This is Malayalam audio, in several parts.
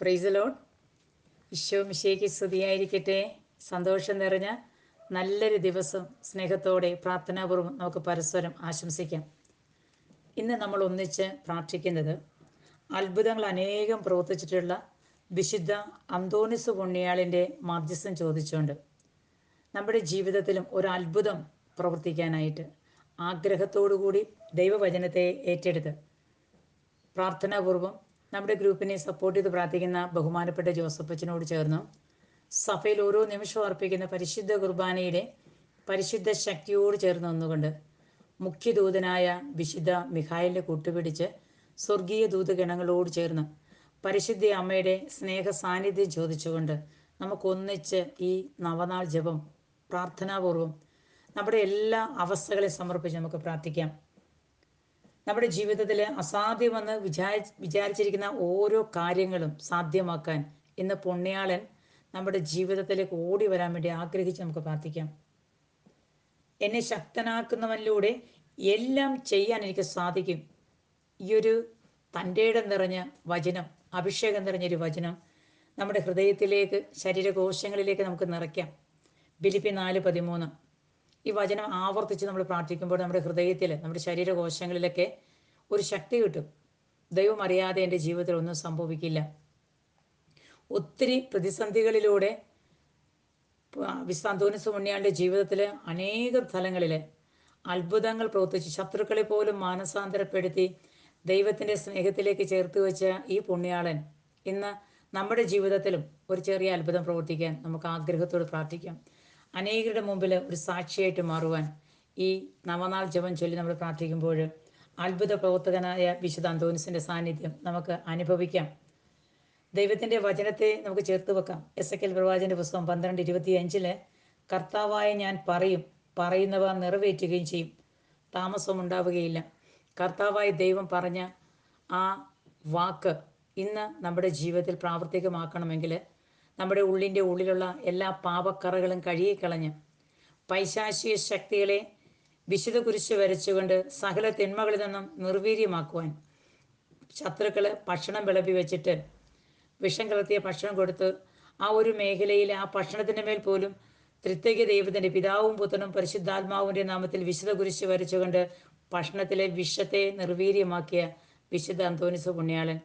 പ്രൈസ് ലോഡ് ഈശോ മിശേക്ക് സ്തുതിയായിരിക്കട്ടെ. സന്തോഷം നിറഞ്ഞ നല്ലൊരു ദിവസം സ്നേഹത്തോടെ പ്രാർത്ഥനാപൂർവം നമുക്ക് പരസ്പരം ആശംസിക്കാം. ഇന്ന് നമ്മൾ ഒന്നിച്ച് പ്രാർത്ഥിക്കുന്നത് അത്ഭുതങ്ങൾ അനേകം പ്രവർത്തിച്ചിട്ടുള്ള വിശുദ്ധ അന്തോണിസ് പുണ്യാളിന്റെ മധ്യസ്ഥം ചോദിച്ചുകൊണ്ട് നമ്മുടെ ജീവിതത്തിലും ഒരു അത്ഭുതം പ്രവർത്തിക്കാനായിട്ട് ആഗ്രഹത്തോടു കൂടി ദൈവവചനത്തെ ഏറ്റെടുത്ത് പ്രാർത്ഥനാപൂർവം നമ്മുടെ ഗ്രൂപ്പിനെ സപ്പോർട്ട് ചെയ്ത് പ്രാർത്ഥിക്കുന്ന ബഹുമാനപ്പെട്ട ജോസഫ് അച്ഛനോട് ചേർന്നു. സഭയിൽ ഓരോ നിമിഷവും അർപ്പിക്കുന്ന പരിശുദ്ധ കുർബാനയുടെ പരിശുദ്ധ ശക്തിയോട് ചേർന്ന് നിന്നുകൊണ്ട് മുഖ്യദൂതനായ വിശുദ്ധ മിഖായലിനെ കൂട്ടുപിടിച്ച് സ്വർഗീയ ദൂതഗണങ്ങളോട് ചേർന്ന് പരിശുദ്ധ അമ്മയുടെ സ്നേഹ സാന്നിധ്യം ചോദിച്ചുകൊണ്ട് നമുക്കൊന്നിച്ച് ഈ നവനാൾ ജപം പ്രാർത്ഥനാപൂർവം നമ്മുടെ എല്ലാ അവസ്ഥകളെ സമർപ്പിച്ച് നമുക്ക് പ്രാർത്ഥിക്കാം. നമ്മുടെ ജീവിതത്തിൽ അസാധ്യമെന്ന് വിചാരി വിചാരിച്ചിരിക്കുന്ന ഓരോ കാര്യങ്ങളും സാധ്യമാക്കാൻ ഇന്ന് പുണ്യാളൻ നമ്മുടെ ജീവിതത്തിലേക്ക് ഓടി വരാൻ വേണ്ടി ആഗ്രഹിച്ച് നമുക്ക് പ്രാർത്ഥിക്കാം. എന്നെ ശക്തനാക്കുന്നവനിലൂടെ എല്ലാം ചെയ്യാൻ എനിക്ക് സാധിക്കും. ഈ ഒരു തന്റെ നിറഞ്ഞ വചനം അഭിഷേകം നിറഞ്ഞൊരു വചനം നമ്മുടെ ഹൃദയത്തിലേക്ക് ശരീരകോശങ്ങളിലേക്ക് നമുക്ക് നിറയ്ക്കാം. ബിലിപ്പി നാല് പതിമൂന്ന്. ഈ വചനം ആവർത്തിച്ച് നമ്മൾ പ്രാർത്ഥിക്കുമ്പോൾ നമ്മുടെ ഹൃദയത്തിൽ നമ്മുടെ ശരീരകോശങ്ങളിലൊക്കെ ഒരു ശക്തി കിട്ടും. ദൈവം അറിയാതെ എന്റെ ജീവിതത്തിൽ ഒന്നും സംഭവിക്കില്ല. ഒത്തിരി പ്രതിസന്ധികളിലൂടെ വിസ്താന്തോനിസ് മുന്നിയാളുടെ ജീവിതത്തിൽ അനേക സ്ഥലങ്ങളിൽ അത്ഭുതങ്ങൾ പ്രവർത്തിച്ച് ശത്രുക്കളെ പോലും മാനസാന്തരപ്പെടുത്തി ദൈവത്തിന്റെ സ്നേഹത്തിലേക്ക് ചേർത്ത് വെച്ച ഈ പുണ്യാളൻ ഇന്ന് നമ്മുടെ ജീവിതത്തിലും ഒരു ചെറിയ അത്ഭുതം പ്രവർത്തിക്കാൻ നമുക്ക് ആഗ്രഹത്തോട് പ്രാർത്ഥിക്കാം. അനേകരുടെ മുമ്പിൽ ഒരു സാക്ഷിയായിട്ട് മാറുവാൻ ഈ നവനാൾ ജപം ചൊല്ലി നമ്മൾ പ്രാർത്ഥിക്കുമ്പോൾ അത്ഭുത പ്രവർത്തകനായ വിശുദ്ധ അന്തോനിസിന്റെ സാന്നിധ്യം നമുക്ക് അനുഭവിക്കാം. ദൈവത്തിന്റെ വചനത്തെ നമുക്ക് ചേർത്ത് വെക്കാം. എസ് എ കെൽ പ്രവാചന്റെ പുസ്തകം പന്ത്രണ്ട് ഇരുപത്തി അഞ്ചിൽ കർത്താവായ ഞാൻ പറയും പറയുന്നവ നിറവേറ്റുകയും ചെയ്യും താമസം ഉണ്ടാവുകയില്ല. കർത്താവായ ദൈവം പറഞ്ഞ ആ വാക്ക് ഇന്ന് നമ്മുടെ ജീവിതത്തിൽ പ്രാവർത്തികമാക്കണമെങ്കിൽ നമ്മുടെ ഉള്ളിന്റെ ഉള്ളിലുള്ള എല്ലാ പാപക്കറകളും കഴുകിക്കളഞ്ഞ് പൈശാശിക ശക്തികളെ വിശുദ്ധ കുരിശ് വരച്ചുകൊണ്ട് സകല തിന്മകളിൽ നിന്നും നിർവീര്യമാക്കുവാൻ ശത്രുക്കൾ ഭക്ഷണം വിളമ്പി വെച്ചിട്ട് വിഷം കലർത്തിയ ഭക്ഷണം കൊടുത്ത് ആ ഒരു മേഖലയിൽ ആ ഭക്ഷണത്തിന്റെ മേൽ പോലും തൃത്യക ദൈവത്തിന്റെ പിതാവും പുത്രനും പരിശുദ്ധാത്മാവിന്റെ നാമത്തിൽ വിശുദ്ധ കുരിശ് വരച്ചുകൊണ്ട് ഭക്ഷണത്തിലെ വിഷത്തെ നിർവീര്യമാക്കിയ വിശുദ്ധ അന്തോനിസ് പുണ്യാളൻ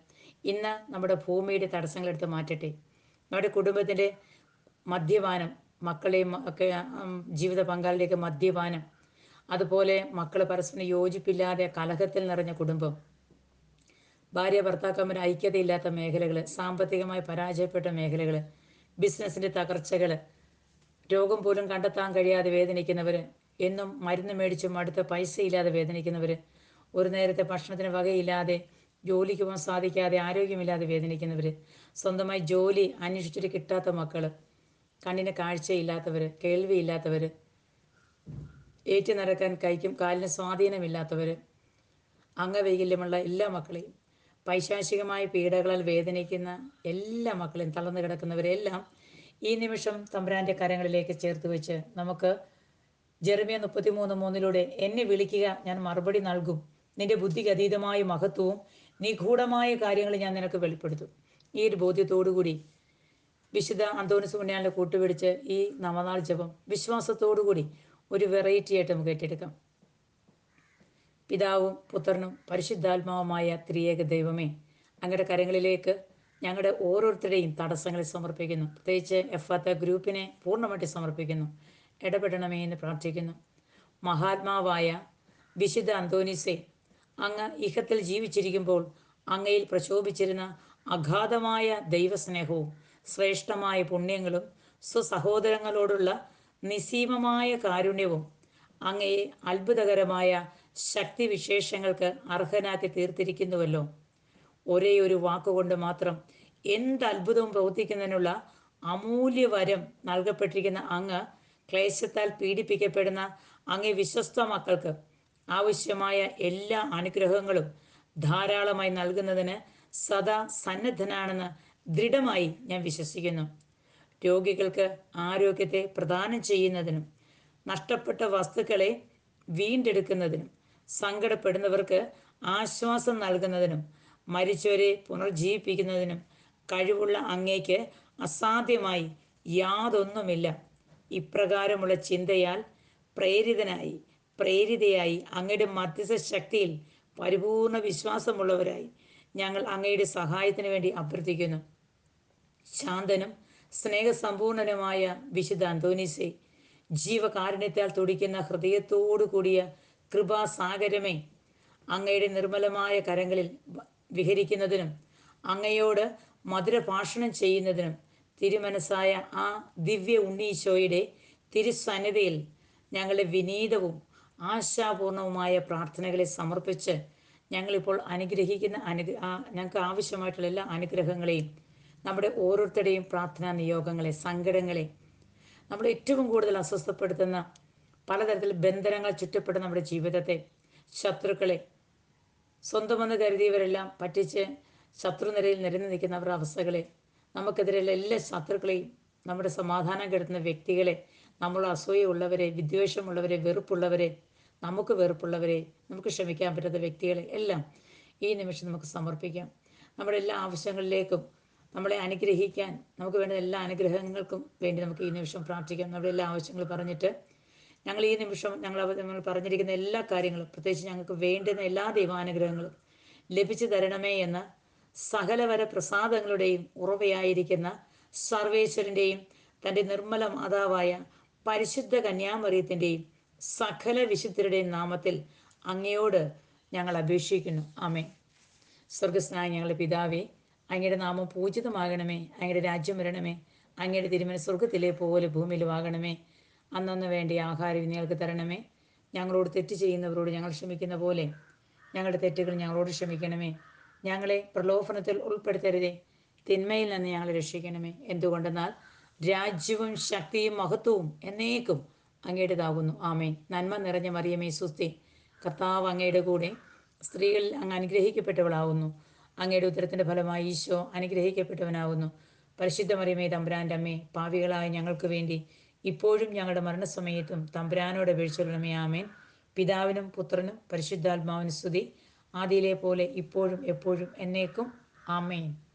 ഇന്ന് നമ്മുടെ ഭൂമിയുടെ തടസ്സങ്ങളെടുത്ത് മാറ്റട്ടെ. നമ്മുടെ കുടുംബത്തിന്റെ മദ്യപാനം മക്കളെയും ഒക്കെ ജീവിത പങ്കാളിലേക്ക് മദ്യപാനം അതുപോലെ മക്കൾ പരസ്പരം യോജിപ്പില്ലാതെ കലഹത്തിൽ നിറഞ്ഞ കുടുംബം ഭാര്യ ഭർത്താക്കന്മാർ ഐക്യതയില്ലാത്ത മേഖലകൾ സാമ്പത്തികമായി പരാജയപ്പെട്ട മേഖലകൾ ബിസിനസ്സിന്റെ തകർച്ചകൾ രോഗം പോലും കണ്ടെത്താൻ കഴിയാതെ വേദനിക്കുന്നവർ എന്നും മരുന്ന് മേടിച്ചും അടുത്ത പൈസ ഇല്ലാതെ വേദനിക്കുന്നവർ ഒരു നേരത്തെ ഭക്ഷണത്തിന് വകയില്ലാതെ ജോലിക്ക് പോകാൻ സാധിക്കാതെ ആരോഗ്യമില്ലാതെ വേദനിക്കുന്നവർ സ്വന്തമായി ജോലി അന്വേഷിച്ചിട്ട് കിട്ടാത്ത മക്കൾ കണ്ണിന് കാഴ്ചയില്ലാത്തവർ കേൾവിയില്ലാത്തവർ ഏറ്റു നടക്കാൻ കൈക്കും കാലിന് സ്വാധീനമില്ലാത്തവർ അംഗവൈകല്യമുള്ള എല്ലാ മക്കളെയും പൈശാചികമായ പീഡകളാൽ വേദനിക്കുന്ന എല്ലാ മക്കളെയും തളർന്നു കിടക്കുന്നവരെല്ലാം ഈ നിമിഷം തമ്പ്രാന്റെ കരങ്ങളിലേക്ക് ചേർത്ത് വെച്ച് നമുക്ക് ജെറമിയ മുപ്പത്തിമൂന്ന് മൂന്നിലൂടെ എന്നെ വിളിക്കുക ഞാൻ മറുപടി നൽകും. നിന്റെ ബുദ്ധിക്ക് അതീതമായ മഹത്വവും നിഗൂഢമായ കാര്യങ്ങൾ ഞാൻ നിനക്ക് വെളിപ്പെടുത്തും. ഈ ഒരു ബോധ്യത്തോടുകൂടി വിശുദ്ധ അന്തോണിസ് പുണ്യാലിനെ കൂട്ടുപിടിച്ച് ഈ നവനാൾ ജപം വിശ്വാസത്തോടുകൂടി ഒരു വെറൈറ്റി ആയിട്ട് നമുക്ക് ഏറ്റെടുക്കാം. പിതാവും പുത്രനും പരിശുദ്ധാത്മാവുമായ ത്രിയേക ദൈവമേ അങ്ങയുടെ കരങ്ങളിലേക്ക് ഞങ്ങളുടെ ഓരോരുത്തരുടെയും തടസ്സങ്ങളെ സമർപ്പിക്കുന്നു. പ്രത്യേകിച്ച് എഫ് എഫാത്ത ഗ്രൂപ്പിനെ പൂർണമായിട്ട് സമർപ്പിക്കുന്നു. ഇടപെടണമേ എന്ന് പ്രാർത്ഥിക്കുന്നു. മഹാത്മാവായ വിശുദ്ധ അന്തോനിസെ അങ്ങ് ഇഹത്തിൽ ജീവിച്ചിരിക്കുമ്പോൾ അങ്ങയിൽ പ്രശോഭിച്ചിരുന്ന അഗാധമായ ദൈവസ്നേഹവും ശ്രേഷ്ഠമായ പുണ്യങ്ങളും സ്വസഹോദരങ്ങളോടുള്ള നിസീമമായ കാരുണ്യവും അങ്ങയെ അത്ഭുതകരമായ ശക്തിവിശേഷങ്ങൾക്ക് അർഹനാക്കി തീർത്തിരിക്കുന്നുവല്ലോ. ഒരേ ഒരു വാക്കുകൊണ്ട് മാത്രം എന്ത് അത്ഭുതവും പ്രവർത്തിക്കുന്നതിനുള്ള അമൂല്യവരം നൽകപ്പെട്ടിരിക്കുന്ന അങ്ങ് ക്ലേശത്താൽ പീഡിപ്പിക്കപ്പെടുന്ന അങ്ങേ വിശ്വസ്ത മക്കൾക്ക് ആവശ്യമായ എല്ലാ അനുഗ്രഹങ്ങളും ധാരാളമായി നൽകുന്നതിന് സദാ സന്നദ്ധനാണെന്ന് ദൃഢമായി ഞാൻ വിശ്വസിക്കുന്നു. രോഗികൾക്ക് ആരോഗ്യത്തെ പ്രദാനം ചെയ്യുന്നതിനും നഷ്ടപ്പെട്ട വസ്തുക്കളെ വീണ്ടെടുക്കുന്നതിനും സങ്കടപ്പെടുന്നവർക്ക് ആശ്വാസം നൽകുന്നതിനും മരിച്ചവരെ പുനർജീവിപ്പിക്കുന്നതിനും കഴിവുള്ള അങ്ങേക്ക് അസാധ്യമായി യാതൊന്നുമില്ല. ഇപ്രകാരമുള്ള ചിന്തയാൽ പ്രേരിതനായി പ്രേരിതയായി അങ്ങയുടെ മധ്യസ്ഥ ശക്തിയിൽ പരിപൂർണ വിശ്വാസമുള്ളവരായി ഞങ്ങൾ അങ്ങയുടെ സഹായത്തിന് വേണ്ടി അഭ്യർത്ഥിക്കുന്നു. ശാന്തനും സ്നേഹസമ്പൂർണനുമായ വിശുദ്ധ അന്തോനീസെ ജീവകാരുണ്യത്താൽ തുടിക്കുന്ന ഹൃദയത്തോടു കൂടിയ കൃപാസാഗരമേ അങ്ങയുടെ നിർമ്മലമായ കരങ്ങളിൽ വിഹരിക്കുന്നതിനും അങ്ങയോട് മധുരഭാഷണം ചെയ്യുന്നതിനും തിരുമനസ്സായ ആ ദിവ്യ ഉണ്ണീശോയുടെ തിരുസന്നിധിയിൽ ഞങ്ങളുടെ വിനീതവും ആശാപൂർണവുമായ പ്രാർത്ഥനകളെ സമർപ്പിച്ച് ഞങ്ങളിപ്പോൾ അനുഗ്രഹിക്കുന്ന അനുഗ്ര ഞങ്ങൾക്ക് ആവശ്യമായിട്ടുള്ള എല്ലാ അനുഗ്രഹങ്ങളെയും നമ്മുടെ ഓരോരുത്തരുടെയും പ്രാർത്ഥനാ നിയോഗങ്ങളെ സങ്കടങ്ങളെ നമ്മൾ ഏറ്റവും കൂടുതൽ അസ്വസ്ഥപ്പെടുത്തുന്ന പലതരത്തിൽ ബന്ധനങ്ങൾ ചുറ്റപ്പെട്ട നമ്മുടെ ജീവിതത്തെ ശത്രുക്കളെ സ്വന്തമെന്ന് കരുതിയവരെല്ലാം പറ്റിച്ച് ശത്രുനിരയിൽ നിരന്നു നിൽക്കുന്നവരുടെ അവസ്ഥകളെ നമുക്കെതിരെയുള്ള എല്ലാ ശത്രുക്കളെയും നമ്മുടെ സമാധാനം കെടുത്തുന്ന വ്യക്തികളെ നമ്മൾ അസൂയുള്ളവരെ വിദ്വേഷമുള്ളവരെ വെറുപ്പുള്ളവരെ നമുക്ക് വെറുപ്പുള്ളവരെ നമുക്ക് ക്ഷമിക്കാൻ പറ്റാത്ത വ്യക്തികളെ എല്ലാം ഈ നിമിഷം നമുക്ക് സമർപ്പിക്കാം. നമ്മുടെ എല്ലാ ആവശ്യങ്ങളിലേക്കും നമ്മളെ അനുഗ്രഹിക്കാൻ നമുക്ക് വേണ്ട എല്ലാ അനുഗ്രഹങ്ങൾക്കും വേണ്ടി നമുക്ക് ഈ നിമിഷം പ്രാർത്ഥിക്കാം. നമ്മുടെ എല്ലാ ആവശ്യങ്ങൾ പറഞ്ഞിട്ട് ഞങ്ങൾ ഈ നിമിഷം ഞങ്ങൾ നമ്മൾ പറഞ്ഞിരിക്കുന്ന എല്ലാ കാര്യങ്ങളും പ്രത്യേകിച്ച് ഞങ്ങൾക്ക് വേണ്ടുന്ന എല്ലാ ദൈവാനുഗ്രഹങ്ങളും ലഭിച്ചു തരണമേ എന്ന് സകലവര പ്രസാദങ്ങളുടെയും ഉറവയായിരിക്കുന്ന സർവേശ്വരന്റെയും തന്റെ നിർമ്മല മാതാവായ പരിശുദ്ധ കന്യാമറിയത്തിന്റെയും സകല വിശുദ്ധരുടെയും നാമത്തിൽ അങ്ങയോട് ഞങ്ങൾ അപേക്ഷിക്കുന്നു. ആമേ സ്വർഗസ്നായ ഞങ്ങളുടെ പിതാവേ അങ്ങയുടെ നാമം പൂജിതമാകണമേ അങ്ങയുടെ രാജ്യം വരണമേ അങ്ങയുടെ തിരുമന സ്വർഗത്തിലെ പോലെ ഭൂമിയിലുമാകണമേ അന്നന്ന് വേണ്ടി ആഹാരം നിങ്ങൾക്ക് തരണമേ. ഞങ്ങളോട് തെറ്റ് ചെയ്യുന്നവരോട് ഞങ്ങൾ ക്ഷമിക്കുന്ന പോലെ ഞങ്ങളുടെ തെറ്റുകൾ ഞങ്ങളോട് ക്ഷമിക്കണമേ. ഞങ്ങളെ പ്രലോഭനത്തിൽ ഉൾപ്പെടുത്തരുതേ. തിന്മയിൽ നിന്ന് ഞങ്ങളെ രക്ഷിക്കണമേ. എന്തുകൊണ്ടെന്നാൽ രാജ്യവും ശക്തിയും മഹത്വവും എന്നേക്കും അങ്ങയുടേതാകുന്നു ആമേൻ. നന്മ നിറഞ്ഞ മറിയമേ സുസ്തി. കർത്താവ് അങ്ങയുടെ കൂടെ സ്ത്രീകളിൽ അങ്ങ് അനുഗ്രഹിക്കപ്പെട്ടവളാകുന്നു. അങ്ങയുടെ ഉത്തരത്തിന്റെ ഫലമായി ഈശോ അനുഗ്രഹിക്കപ്പെട്ടവനാകുന്നു. പരിശുദ്ധ മറിയമേ തമ്പുരാന്റെ അമ്മേ പാവികളായ ഞങ്ങൾക്ക് വേണ്ടി ഇപ്പോഴും ഞങ്ങളുടെ മരണസമയത്തും തമ്പുരാനോട് അപേക്ഷിക്കണമേ ആമേൻ. പിതാവിനും പുത്രനും പരിശുദ്ധാത്മാവിനും സ്തുതി. ആദിയിലെ പോലെ ഇപ്പോഴും എപ്പോഴും എന്നേക്കും. ആമേൻ.